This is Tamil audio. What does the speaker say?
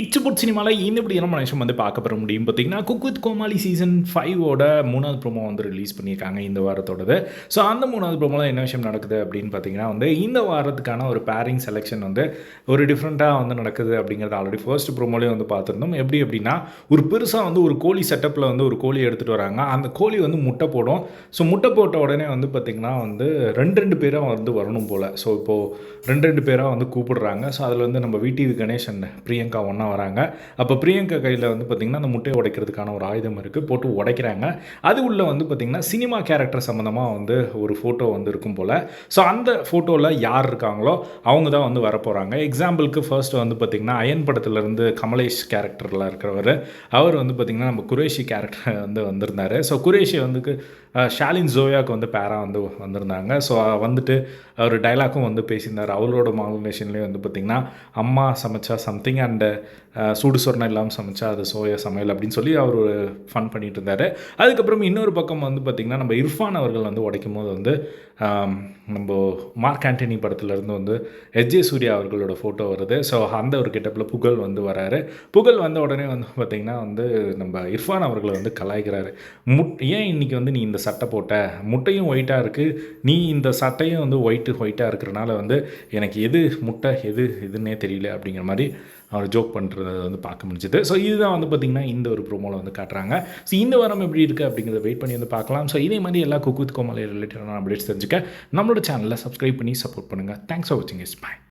இச்சுபுட் சினிமாவில் இந்த இப்படி என்ன மனுஷன் வந்து பார்க்க பெற முடியும் பார்த்தீங்கன்னா குக் வித் கோமாளி சீசன் ஃபைவோட மூணாவது ப்ரோமோ வந்து ரிலீஸ் பண்ணியிருக்காங்க இந்த வாரத்தோடது. ஸோ அந்த மூணாவது ப்ரோமோவில் என்ன விஷயம் நடக்குது அப்படின்னு பார்த்தீங்கன்னா வந்து இந்த வாரத்துக்கான ஒரு பேரிங் செலெக்ஷன் வந்து ஒரு டிஃப்ரெண்ட்டாக வந்து நடக்குது அப்படிங்கிறது ஆல்ரெடி ஃபர்ஸ்ட் ப்ரோமோலேயே வந்து பார்த்துருந்தோம். எப்படி அப்படின்னா ஒரு பெருசாக வந்து ஒரு கோழி செட்டப்பில் வந்து ஒரு கோழி எடுத்துகிட்டு வராங்க. அந்த கோழி வந்து முட்டை போடும். ஸோ முட்டை போட்ட உடனே வந்து பார்த்திங்கன்னா வந்து ரெண்டு ரெண்டு பேராக வந்து வரணும் போல். ஸோ இப்போது ரெண்டு ரெண்டு பேராக வந்து கூப்பிடுறாங்க. ஸோ அதில் வந்து நம்ம விடிவி கணேசன் பிரியங்கா ஒன்றா வராங்க. அப்போ பிரியங்கா கையில் வந்து பார்த்திங்கன்னா அந்த முட்டையை உடைக்கிறதுக்கான ஒரு ஆயுதம் இருக்குது போட்டு உடைக்கிறாங்க. அது உள்ளே வந்து பார்த்திங்கன்னா சினிமா கேரக்டர் சம்மந்தமாக வந்து ஒரு ஃபோட்டோ வந்து இருக்கும் போல். ஸோ அந்த ஃபோட்டோவில் யார் இருக்காங்களோ அவங்க தான் வந்து வரப்போகிறாங்க எக்ஸாம்பிளுக்கு ஃபர்ஸ்ட் வந்து பார்த்திங்கன்னா அயன் படத்துலேருந்து கமலேஷ் கேரக்டரில் இருக்கிறவர். அவர் வந்து பார்த்திங்கன்னா நம்ம குரேஷி கேரக்டர் வந்து வந்திருந்தார். ஸோ குரேஷி வந்து ஷாலின் ஜோயாவுக்கு வந்து பேரா வந்து வந்திருந்தாங்க. ஸோ வந்துட்டு அவர் டைலாக்கும் வந்து பேசியிருந்தார். அவரோட மாடுலேஷன்லேயே வந்து பார்த்திங்கன்னா அம்மா சமைச்சா சம்திங் அண்டு சூடு சொரணம் இல்லாமல் சமைச்சா அது சோயா சமையல் அப்படின்னு சொல்லி அவர் ஃபன் பண்ணிகிட்டு இருந்தார். அதுக்கப்புறம் இன்னொரு பக்கம் வந்து பார்த்திங்கன்னா நம்ம இர்ஃபான் அவர்கள் வந்து உடைக்கும் போது வந்து நம்ம மார்க் ஆண்டனி படத்துலேருந்து வந்து எஜ்ஜே சூர்யா அவர்களோட ஃபோட்டோ வருது. ஸோ அந்த ஒரு கெட்டப்பில் புகழ் வந்து வராரு. புகழ் வந்த உடனே வந்து பார்த்திங்கன்னா வந்து நம்ம இர்ஃபான் அவர்களை வந்து கலாய்க்கிறாரு. முட் ஏன் இன்றைக்கி வந்து நீ இந்த சட்டை போட்ட? முட்டையும் ஒயிட்டாக இருக்குது நீ இந்த சட்டையும் வந்து ஒயிட்டு ஒயிட்டாக இருக்கிறனால வந்து எனக்கு எது முட்டை எது எதுன்னே தெரியல அப்படிங்கிற மாதிரி அவர் ஜோக் பண்ணுறத வந்து பார்க்க முடிஞ்சுது. ஸோ இதுதான் வந்து பார்த்திங்கன்னா இந்த ஒரு ப்ரோமோவில் வந்து காட்டுறாங்க. ஸோ இந்த வாரம் எப்படி இருக்குது அப்படிங்கிறத வெயிட் பண்ணி வந்து பார்க்கலாம். ஸோ இதே மாதிரி எல்லா குக்கு வித் கோமாளி ரிலேட்டடான அப்டேட்ஸ் தெரிஞ்சுக்க. நம்மளோட சேனலில் சப்ஸ்கிரைப் பண்ணி சப்போர்ட் பண்ணுங்கள் தேங்க்ஸ் ஃபார் வாட்சிங் இஸ் பாய்